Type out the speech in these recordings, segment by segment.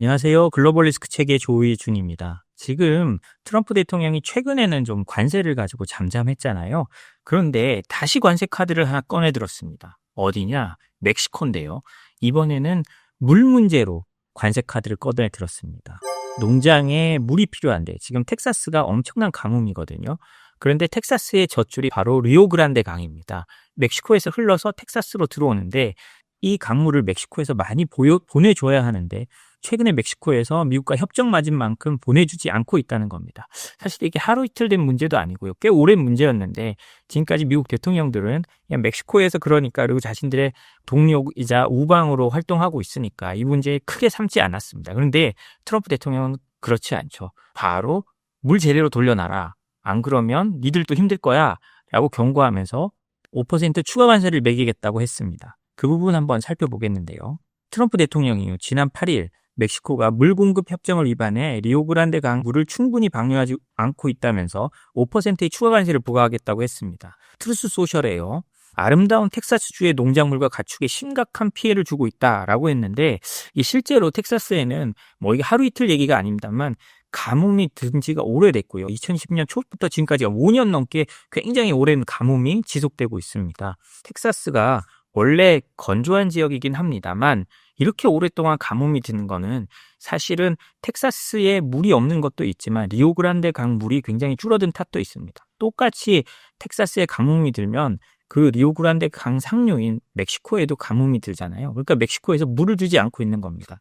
안녕하세요. 글로벌 리스크 체계 조희준입니다. 지금 트럼프 대통령이 최근에는 좀 관세를 가지고 잠잠했잖아요. 그런데 다시 관세 카드를 하나 꺼내 들었습니다. 어디냐? 멕시코인데요. 이번에는 물 문제로 관세 카드를 꺼내 들었습니다. 농장에 물이 필요한데 지금 텍사스가 엄청난 가뭄이거든요. 그런데 텍사스의 젖줄이 바로 리오그란데 강입니다. 멕시코에서 흘러서 텍사스로 들어오는데 이 강물을 멕시코에서 많이 보여, 보내줘야 하는데 최근에 멕시코에서 미국과 협정 맞은 만큼 보내주지 않고 있다는 겁니다. 사실 이게 하루 이틀 된 문제도 아니고요. 꽤 오랜 문제였는데 지금까지 미국 대통령들은 그냥 멕시코에서 그러니까 그리고 자신들의 동료이자 우방으로 활동하고 있으니까 이 문제에 크게 삼지 않았습니다. 그런데 트럼프 대통령은 그렇지 않죠. 바로 물 제대로 돌려놔라. 안 그러면 니들도 힘들 거야. 라고 경고하면서 5% 추가 관세를 매기겠다고 했습니다. 그 부분 한번 살펴보겠는데요. 트럼프 대통령이 지난 8일 멕시코가 물 공급 협정을 위반해 리오그란데 강 물을 충분히 방류하지 않고 있다면서 5%의 추가 관세를 부과하겠다고 했습니다. 트루스 소셜에요. 아름다운 텍사스주의 농작물과 가축에 심각한 피해를 주고 있다라고 했는데 이 실제로 텍사스에는 뭐 이게 하루 이틀 얘기가 아닙니다만 가뭄이 든 지가 오래됐고요. 2010년 초부터 지금까지 5년 넘게 굉장히 오랜 가뭄이 지속되고 있습니다. 텍사스가 원래 건조한 지역이긴 합니다만 이렇게 오랫동안 가뭄이 드는 거는 사실은 텍사스에 물이 없는 것도 있지만 리오그란데 강 물이 굉장히 줄어든 탓도 있습니다. 똑같이 텍사스에 가뭄이 들면 그 리오그란데 강 상류인 멕시코에도 가뭄이 들잖아요. 그러니까 멕시코에서 물을 주지 않고 있는 겁니다.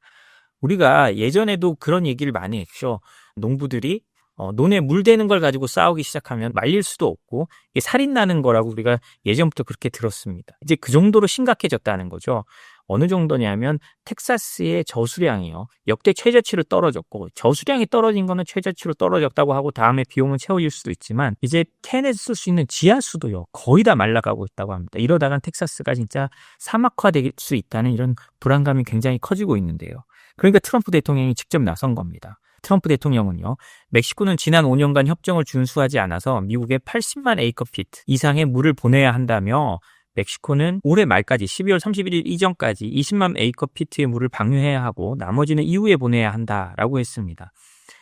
우리가 예전에도 그런 얘기를 많이 했죠. 농부들이 어, 논에 물 대는 걸 가지고 싸우기 시작하면 말릴 수도 없고 이게 살인 나는 거라고 우리가 예전부터 그렇게 들었습니다. 이제 그 정도로 심각해졌다는 거죠. 어느 정도냐면 텍사스의 저수량이요. 역대 최저치로 떨어졌고 저수량이 떨어진 거는 최저치로 떨어졌다고 하고 다음에 비용은 채워질 수도 있지만 이제 캔에서 쓸 수 있는 지하수도요. 거의 다 말라가고 있다고 합니다. 이러다간 텍사스가 진짜 사막화될 수 있다는 이런 불안감이 굉장히 커지고 있는데요. 그러니까 트럼프 대통령이 직접 나선 겁니다. 트럼프 대통령은요, 멕시코는 지난 5년간 협정을 준수하지 않아서 미국에 80만 에이커피트 이상의 물을 보내야 한다며 멕시코는 올해 말까지 12월 31일 이전까지 20만 에이커피트의 물을 방류해야 하고 나머지는 이후에 보내야 한다라고 했습니다.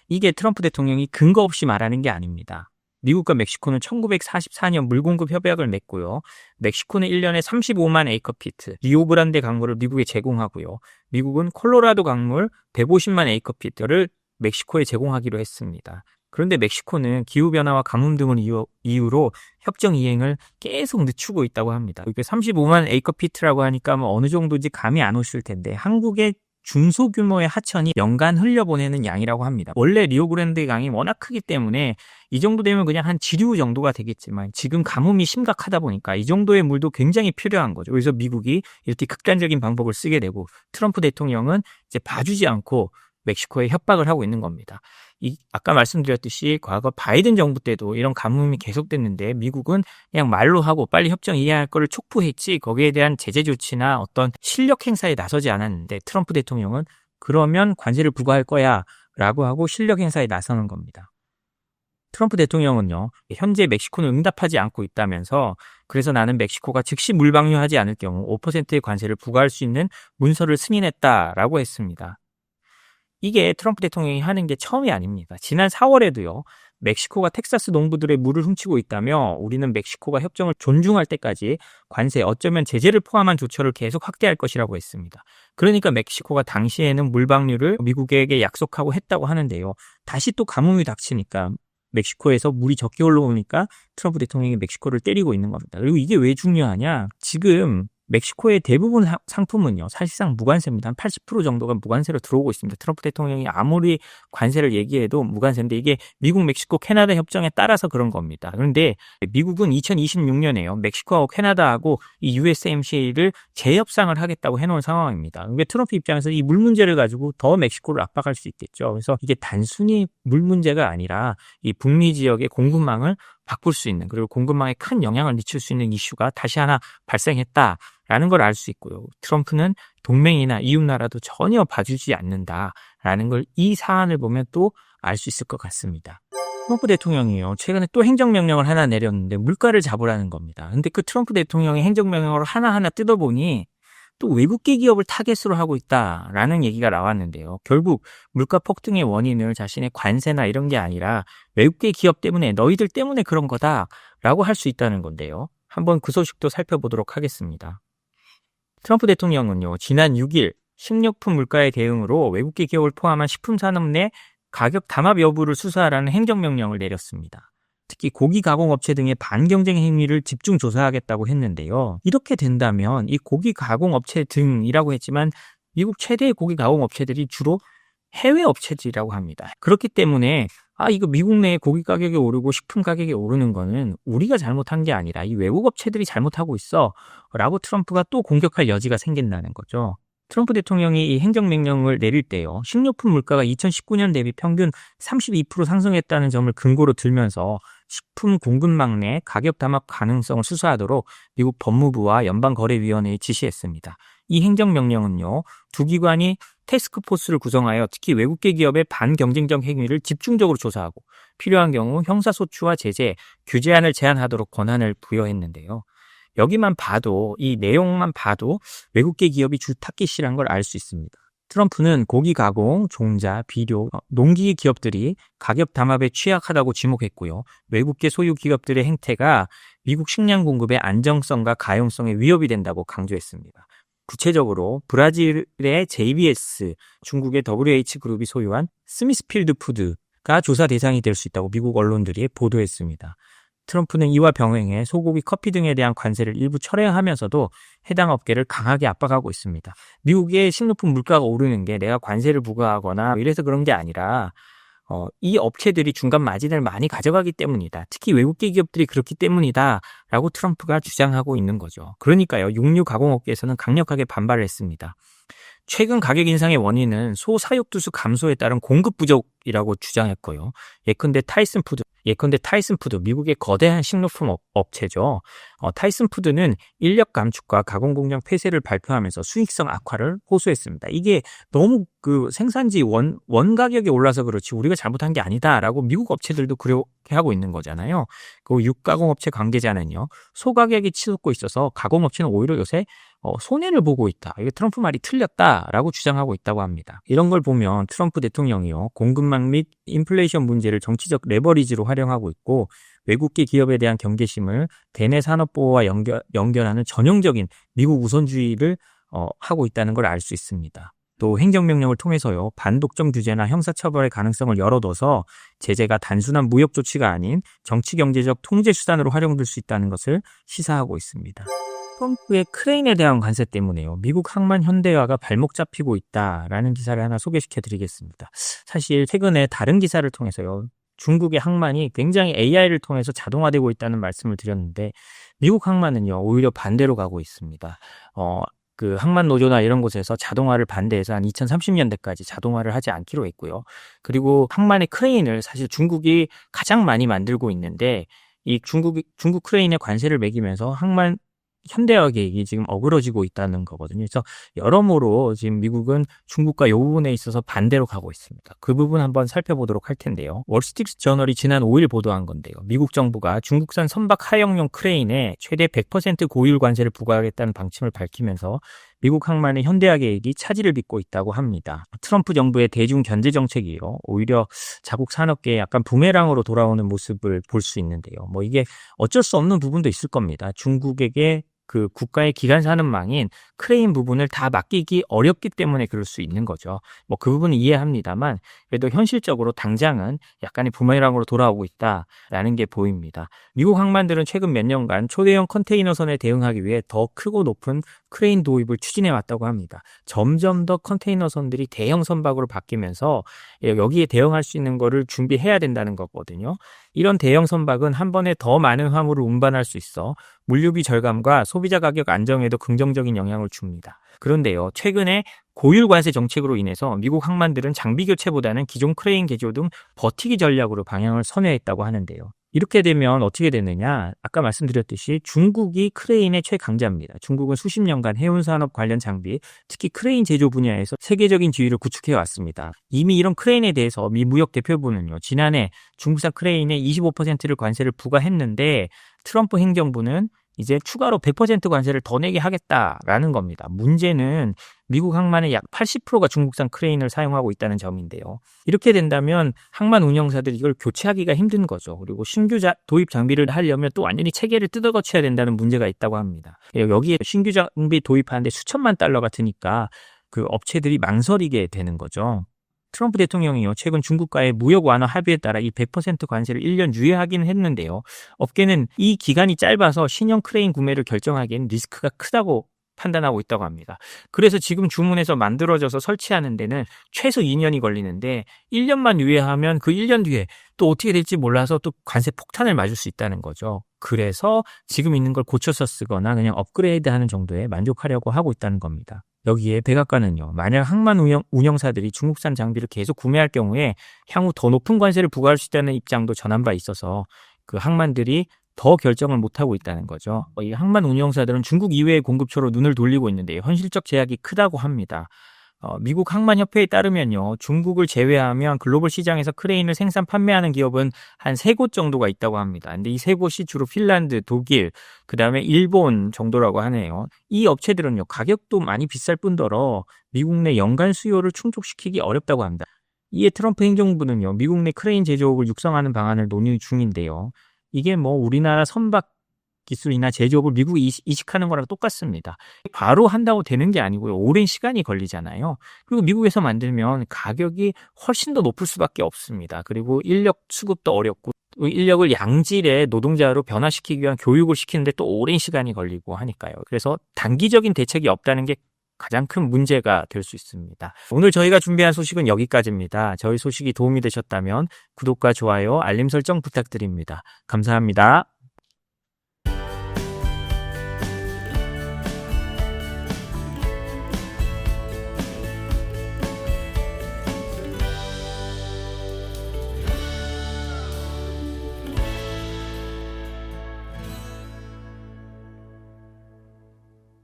이게 트럼프 대통령이 근거 없이 말하는 게 아닙니다. 미국과 멕시코는 1944년 물공급 협약을 맺고요. 멕시코는 1년에 35만 에이커피트, 리오브란데 강물을 미국에 제공하고요. 미국은 콜로라도 강물 150만 에이커피트를 멕시코에 제공하기로 했습니다. 그런데 멕시코는 기후변화와 가뭄 등을 이유, 로 협정 이행을 계속 늦추고 있다고 합니다. 이게 35만 에이커 피트라고 하니까 뭐 어느 정도인지 감이 안 오실 텐데 한국의 중소규모의 하천이 연간 흘려보내는 양이라고 합니다. 원래 리오그랜드 강이 워낙 크기 때문에 이 정도 되면 그냥 한 지류 정도가 되겠지만 지금 가뭄이 심각하다 보니까 이 정도의 물도 굉장히 필요한 거죠. 그래서 미국이 이렇게 극단적인 방법을 쓰게 되고 트럼프 대통령은 이제 봐주지 않고 멕시코에 협박을 하고 있는 겁니다. 이 아까 말씀드렸듯이 과거 바이든 정부 때도 이런 가뭄이 계속됐는데 미국은 그냥 말로 하고 빨리 협정 이해할 거를 촉구했지 거기에 대한 제재 조치나 어떤 실력 행사에 나서지 않았는데 트럼프 대통령은 그러면 관세를 부과할 거야 라고 하고 실력 행사에 나서는 겁니다. 트럼프 대통령은요, 현재 멕시코는 응답하지 않고 있다면서 그래서 나는 멕시코가 즉시 물방류하지 않을 경우 5%의 관세를 부과할 수 있는 문서를 승인했다라고 했습니다. 이게 트럼프 대통령이 하는 게 처음이 아닙니다. 지난 4월에도요. 멕시코가 텍사스 농부들의 물을 훔치고 있다며 우리는 멕시코가 협정을 존중할 때까지 관세 어쩌면 제재를 포함한 조처를 계속 확대할 것이라고 했습니다. 그러니까 멕시코가 당시에는 물방류를 미국에게 약속하고 했다고 하는데요. 다시 또 가뭄이 닥치니까 멕시코에서 물이 적게 올라오니까 트럼프 대통령이 멕시코를 때리고 있는 겁니다. 그리고 이게 왜 중요하냐? 지금 멕시코의 대부분 상품은요, 사실상 무관세입니다. 한 80% 정도가 무관세로 들어오고 있습니다. 트럼프 대통령이 아무리 관세를 얘기해도 무관세인데 이게 미국, 멕시코, 캐나다 협정에 따라서 그런 겁니다. 그런데 미국은 2026년에요. 멕시코하고 캐나다하고 이 USMCA를 재협상을 하겠다고 해놓은 상황입니다. 그러니까 트럼프 입장에서 이 물 문제를 가지고 더 멕시코를 압박할 수 있겠죠. 그래서 이게 단순히 물 문제가 아니라 이 북미 지역의 공급망을 바꿀 수 있는 그리고 공급망에 큰 영향을 미칠 수 있는 이슈가 다시 하나 발생했다 라는 걸 알 수 있고요. 트럼프는 동맹이나 이웃 나라도 전혀 봐주지 않는다 라는 걸 이 사안을 보면 또 알 수 있을 것 같습니다. 트럼프 대통령이요. 최근에 또 행정명령을 하나 내렸는데 물가를 잡으라는 겁니다. 근데 그 트럼프 대통령의 행정명령을 하나하나 뜯어보니 또 외국계 기업을 타겟으로 하고 있다라는 얘기가 나왔는데요. 결국 물가 폭등의 원인을 자신의 관세나 이런 게 아니라 외국계 기업 때문에 너희들 때문에 그런 거다라고 할 수 있다는 건데요. 한번 그 소식도 살펴보도록 하겠습니다. 트럼프 대통령은요, 지난 6일 식료품 물가의 대응으로 외국계 기업을 포함한 식품 산업 내 가격 담합 여부를 수사하라는 행정명령을 내렸습니다. 특히 고기 가공업체 등의 반경쟁 행위를 집중 조사하겠다고 했는데요. 이렇게 된다면 이 고기 가공업체 등이라고 했지만 미국 최대의 고기 가공업체들이 주로 해외 업체들이라고 합니다. 그렇기 때문에 아 이거 미국 내에 고기 가격이 오르고 식품 가격이 오르는 거는 우리가 잘못한 게 아니라 이 외국 업체들이 잘못하고 있어 라고 트럼프가 또 공격할 여지가 생긴다는 거죠. 트럼프 대통령이 이 행정명령을 내릴 때요. 식료품 물가가 2019년 대비 평균 32% 상승했다는 점을 근거로 들면서 식품 공급망 내 가격 담합 가능성을 수사하도록 미국 법무부와 연방거래위원회에 지시했습니다. 이 행정명령은요, 두 기관이 테스크포스를 구성하여 특히 외국계 기업의 반경쟁적 행위를 집중적으로 조사하고 필요한 경우 형사소추와 제재, 규제안을 제안하도록 권한을 부여했는데요. 여기만 봐도 이 내용만 봐도 외국계 기업이 주타깃이란 걸 알 수 있습니다. 트럼프는 고기 가공, 종자, 비료, 어, 농기 기업들이 가격 담합에 취약하다고 지목했고요. 외국계 소유 기업들의 행태가 미국 식량 공급의 안정성과 가용성에 위협이 된다고 강조했습니다. 구체적으로 브라질의 JBS, 중국의 WH그룹이 소유한 스미스필드 푸드가 조사 대상이 될 수 있다고 미국 언론들이 보도했습니다. 트럼프는 이와 병행해 소고기, 커피 등에 대한 관세를 일부 철회하면서도 해당 업계를 강하게 압박하고 있습니다. 미국의 식료품 물가가 오르는 게 내가 관세를 부과하거나 이래서 그런 게 아니라 어, 이 업체들이 중간 마진을 많이 가져가기 때문이다. 특히 외국계 기업들이 그렇기 때문이다. 라고 트럼프가 주장하고 있는 거죠. 그러니까요. 육류 가공업계에서는 강력하게 반발을 했습니다. 최근 가격 인상의 원인은 소 사육두수 감소에 따른 공급 부족 이라고 주장했고요. 예컨대 타이슨 푸드, 예컨대 타이슨 푸드, 미국의 거대한 식료품 업, 체죠 어, 타이슨 푸드는 인력 감축과 가공 공장 폐쇄를 발표하면서 수익성 악화를 호소했습니다. 이게 너무 그 생산지 원, 원 가격이 올라서 그렇지 우리가 잘못한 게 아니다라고 미국 업체들도 그렇게 하고 있는 거잖아요. 그 육가공업체 관계자는요, 소 가격이 치솟고 있어서 가공업체는 오히려 요새 어, 손해를 보고 있다. 이게 트럼프 말이 틀렸다라고 주장하고 있다고 합니다. 이런 걸 보면 트럼프 대통령이요 공급 망및 인플레이션 문제를 정치적 레버리지로 활용하고 있고 외국계 기업에 대한 경계심을 대내 산업 보호와 연결, 연결하는 전형적인 미국 우선주의를 어, 하고 있다는 걸 알 수 있습니다. 또 행정명령을 통해서요 반독점 규제나 형사처벌의 가능성을 열어둬서 제재가 단순한 무역 조치가 아닌 정치 경제적 통제 수단으로 활용될 수 있다는 것을 시사하고 있습니다. 트럼프의 크레인에 대한 관세 때문에요. 미국 항만 현대화가 발목 잡히고 있다라는 기사를 하나 소개시켜 드리겠습니다. 사실 최근에 다른 기사를 통해서요. 중국의 항만이 굉장히 AI를 통해서 자동화되고 있다는 말씀을 드렸는데 미국 항만은요. 오히려 반대로 가고 있습니다. 어, 그 항만 노조나 이런 곳에서 자동화를 반대해서 한 2030년대까지 자동화를 하지 않기로 했고요. 그리고 항만의 크레인을 사실 중국이 가장 많이 만들고 있는데 이 중국 중국 크레인에 관세를 매기면서 항만 현대화 계획이 지금 어그러지고 있다는 거거든요. 그래서 여러모로 지금 미국은 중국과 이 부분에 있어서 반대로 가고 있습니다. 그 부분 한번 살펴보도록 할 텐데요. 월스트리트 저널이 지난 5일 보도한 건데요. 미국 정부가 중국산 선박 하역용 크레인에 최대 100% 고율 관세를 부과하겠다는 방침을 밝히면서 미국 항만의 현대화 계획이 차질을 빚고 있다고 합니다. 트럼프 정부의 대중 견제 정책이요. 오히려 자국 산업계에 약간 부메랑으로 돌아오는 모습을 볼 수 있는데요. 뭐 이게 어쩔 수 없는 부분도 있을 겁니다. 중국에게 그 국가의 기간 산업망인 크레인 부분을 다 맡기기 어렵기 때문에 그럴 수 있는 거죠. 뭐 그 부분은 이해합니다만 그래도 현실적으로 당장은 약간의 부메랑으로 돌아오고 있다라는 게 보입니다. 미국 항만들은 최근 몇 년간 초대형 컨테이너선에 대응하기 위해 더 크고 높은 크레인 도입을 추진해 왔다고 합니다. 점점 더 컨테이너선들이 대형 선박으로 바뀌면서 여기에 대응할 수 있는 거를 준비해야 된다는 거거든요. 이런 대형 선박은 한 번에 더 많은 화물을 운반할 수 있어 물류비 절감과 소비자 가격 안정에도 긍정적인 영향을 줍니다. 그런데요, 최근에 고율 관세 정책으로 인해서 미국 항만들은 장비 교체보다는 기존 크레인 개조 등 버티기 전략으로 방향을 선회했다고 하는데요. 이렇게 되면 어떻게 되느냐? 아까 말씀드렸듯이 중국이 크레인의 최강자입니다. 중국은 수십 년간 해운 산업 관련 장비, 특히 크레인 제조 분야에서 세계적인 지위를 구축해 왔습니다. 이미 이런 크레인에 대해서 미 무역 대표부는요. 지난해 중국산 크레인에 25%를 관세를 부과했는데 트럼프 행정부는 이제 추가로 100% 관세를 더 내게 하겠다라는 겁니다. 문제는 미국 항만의 약 80%가 중국산 크레인을 사용하고 있다는 점인데요. 이렇게 된다면 항만 운영사들이 이걸 교체하기가 힘든 거죠. 그리고 신규 자, 도입 장비를 하려면 또 완전히 체계를 뜯어거쳐야 된다는 문제가 있다고 합니다. 여기에 신규 장비 도입하는데 수천만 달러가 드니까 그 업체들이 망설이게 되는 거죠. 트럼프 대통령이요, 최근 중국과의 무역 완화 합의에 따라 이 100% 관세를 1년 유예하기는 했는데요. 업계는 이 기간이 짧아서 신형 크레인 구매를 결정하기엔 리스크가 크다고 판단하고 있다고 합니다. 그래서 지금 주문해서 만들어져서 설치하는 데는 최소 2년이 걸리는데 1년만 유예하면 그 1년 뒤에 또 어떻게 될지 몰라서 또 관세 폭탄을 맞을 수 있다는 거죠. 그래서 지금 있는 걸 고쳐서 쓰거나 그냥 업그레이드 하는 정도에 만족하려고 하고 있다는 겁니다. 여기에 백악관은요, 만약 항만 운영, 운영 사들이 중국산 장비를 계속 구매할 경우에 향후 더 높은 관세를 부과할 수 있다는 입장도 전한 바 있어서 그 항만들이 더 결정을 못하고 있다는 거죠. 이 항만 운영사들은 중국 이외의 공급처로 눈을 돌리고 있는데 현실적 제약이 크다고 합니다. 어, 미국 항만협회에 따르면요, 중국을 제외하면 글로벌 시장에서 크레인을 생산 판매하는 기업은 한 세 곳 정도가 있다고 합니다. 근데 이 세 곳이 주로 핀란드, 독일, 그 다음에 일본 정도라고 하네요. 이 업체들은요, 가격도 많이 비쌀 뿐더러 미국 내 연간 수요를 충족시키기 어렵다고 합니다. 이에 트럼프 행정부는요, 미국 내 크레인 제조업을 육성하는 방안을 논의 중인데요. 이게 뭐 우리나라 선박 기술이나 제조업을 미국에 이식하는 거랑 똑같습니다. 바로 한다고 되는 게 아니고요. 오랜 시간이 걸리잖아요. 그리고 미국에서 만들면 가격이 훨씬 더 높을 수밖에 없습니다. 그리고 인력 수급도 어렵고 인력을 양질의 노동자로 변화시키기 위한 교육을 시키는데 또 오랜 시간이 걸리고 하니까요. 그래서 단기적인 대책이 없다는 게 가장 큰 문제가 될 수 있습니다. 오늘 저희가 준비한 소식은 여기까지입니다. 저희 소식이 도움이 되셨다면 구독과 좋아요, 알림 설정 부탁드립니다. 감사합니다.